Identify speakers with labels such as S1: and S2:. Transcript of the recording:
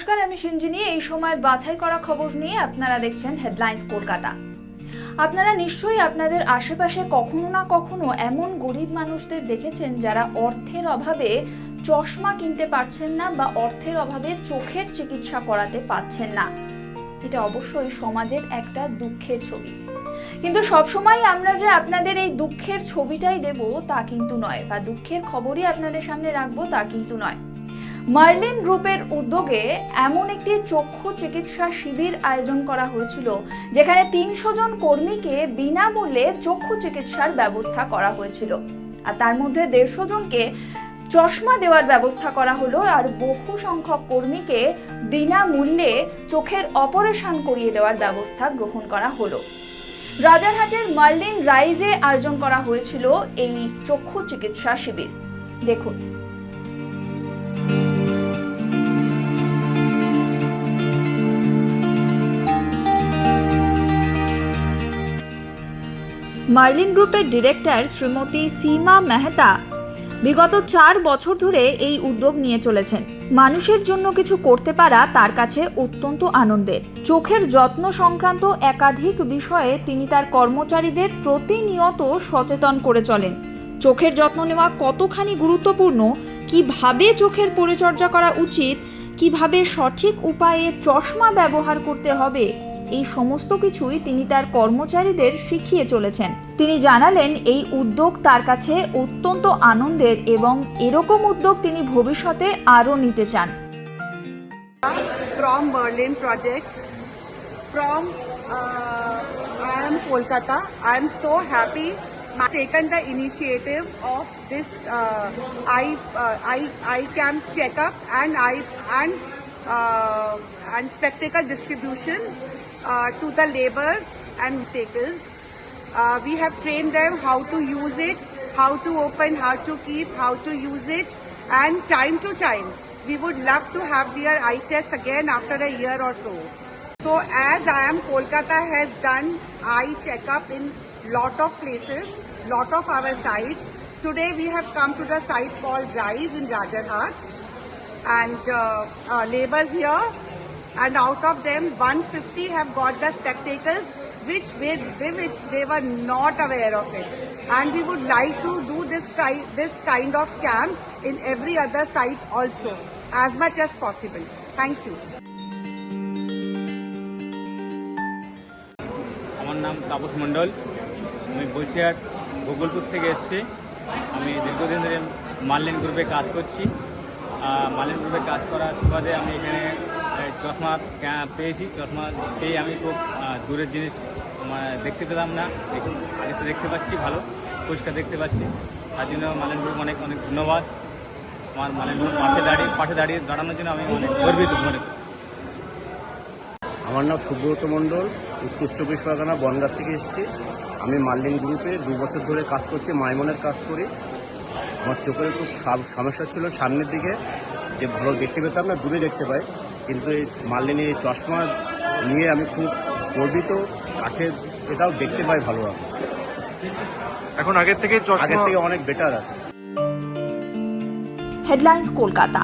S1: নমস্কার, আমি সিঞ্জিনী এই সময় বাছাই করা খবর নিয়ে আপনারা দেখছেন হেডলাইন্স কলকাতা। আপনারা নিশ্চয়ই আপনাদের আশেপাশে কখনো না কখনো এমন গরিব মানুষদের দেখেছেন যারা অর্থের অভাবে চশমা কিনতে পারছেন না বা অর্থের অভাবে চোখের চিকিৎসা করাতে পারছেন না। এটা অবশ্যই সমাজের একটা দুঃখের ছবি। কিন্তু সবসময় আমরা যে আপনাদের এই দুঃখের ছবিটাই দেব তা কিন্তু নয়, বা দুঃখের খবরই আপনাদের সামনে রাখব তা কিন্তু নয়। মার্লিন গ্রুপের উদ্যোগে এমন একটি চক্ষু চিকিৎসা শিবির আয়োজন করা হয়েছিল, যেখানে তিনশো জন কর্মীকে বিনামূল্যে চক্ষু চিকিৎসার ব্যবস্থা করা হয়েছিল। আর তার মধ্যে দেড়শো জনকে চশমা দেওয়ার ব্যবস্থা করা হলো আর বহু সংখ্যক কর্মীকে বিনামূল্যে চোখের অপারেশন করিয়ে দেওয়ার ব্যবস্থা গ্রহণ করা হলো। রাজারহাটের মার্লিন রাইজে আয়োজন করা হয়েছিল এই চক্ষু চিকিৎসা শিবির। দেখুন। মার্লিন গ্রুপের ডিরেক্টর শ্রীমতী সীমা মেহতা বিগত চার বছর ধরে এই উদ্যোগ নিয়ে চলেছেন। মানুষের জন্য কিছু করতে পারা তার কাছে অত্যন্ত আনন্দের। চোখের যত্ন সংক্রান্ত একাধিক বিষয়ে তিনি তার কর্মচারীদের প্রতিনিয়ত সচেতন করে চলেন। চোখের যত্ন নেওয়া কতখানি গুরুত্বপূর্ণ? কীভাবে চোখের পরিচর্যা করা উচিত? কীভাবে সঠিক উপায়ে চশমা ব্যবহার করতে হবে? এই সমস্ত কিছুই তিনি তার কর্মচারীদের শিখিয়ে চলেছেন। তিনি জানালেন, এই উদ্যোগ তার কাছে অত্যন্ত আনন্দের এবং এরকম উদ্যোগ তিনি ভবিষ্যতে আরও নিতে চান।
S2: From Berlin project from I M Kolkata I M so happy taken the initiative of this I I I camp check up and I and and spectacle distribution uh, to the laborers and takers. Uh, we have trained them how to use it, how to open, how to keep, how to use it, and time to time. We would love to have their eye test again after a year or so. So as I am, Kolkata has done eye checkup in lot of places, lot of our sites. Today we have come to the site called Rise in Rajarhat and uh, uh, labours here and out of them 150 have got the spectacles which they, which they were not aware of it and we would like to do this ki- this kind of camp in every other site also as much as possible thank you
S3: আমার নাম তাপস মণ্ডল আমি বসিরহাট গোকুলপুর থেকে এসেছি আমি দীর্ঘদিন ধরে marlin গ্রুপে কাজ করছি গ্রুপে কাজ করার সুবাদে আমি এখানে চশমা পেয়েছি। চশমা পেয়ে আমি খুব দূরের জিনিস দেখতে পেলাম না। আগে দেখতে পাচ্ছি, ভালো। পরিষ্কার দেখতে পাচ্ছি। তার জন্য গ্রুপ অনেক অনেক ধন্যবাদ। আমার মার্লিন গ্রুপ পাশে দাঁড়িয়ে পাশে দাঁড়িয়ে দাঁড়ানোর জন্য আমি অনেক গর্বিত মনে
S4: আমার নাম সুব্রত মণ্ডল, উত্তর চব্বিশ পরগনা বনগাঁ থেকে এসেছি। আমি মার্লিন গ্রুপে দু বছর ধরে কাজ করছি, মাইমনের কাজ করি। আমার চোখের একটু সমস্যা ছিল সামনের দিকে। যে ভালো দেখতে পেতাম না দূরে দেখতে পাই। কিন্তু এই মালিনী এই চশমা নিয়ে আমি খুব গর্বিত। কাছে এটাও দেখতে পাই ভালো রকম
S5: এখন আগের থেকে
S4: আগের থেকে অনেক বেটার আছে।
S1: হেডলাইন্স কলকাতা